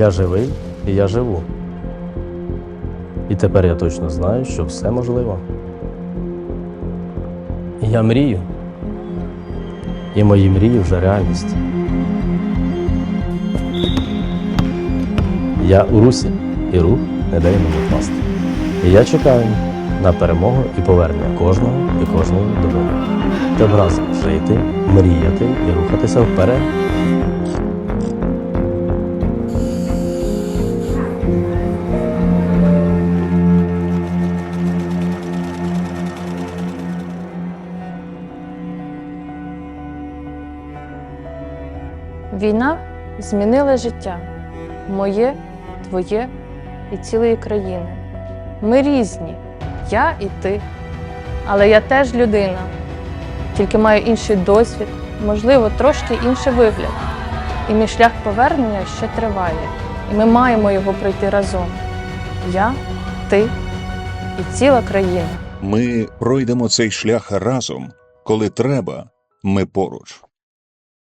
Я живий і я живу. І тепер я точно знаю, що все можливо. Я мрію. І мої мрії вже реальність. Я у русі, і рух не дає мені впасти. І я чекаю на перемогу і повернення кожного і кожної додому. Щоб разом жити, мріяти і рухатися вперед. Війна змінила життя моє, твоє і цілої країни. Ми різні, я і ти. Але я теж людина, тільки маю інший досвід, можливо, трошки інший вигляд. І мій шлях повернення ще триває, і ми маємо його пройти разом. Я, ти і ціла країна. Ми пройдемо цей шлях разом. Коли треба, ми поруч.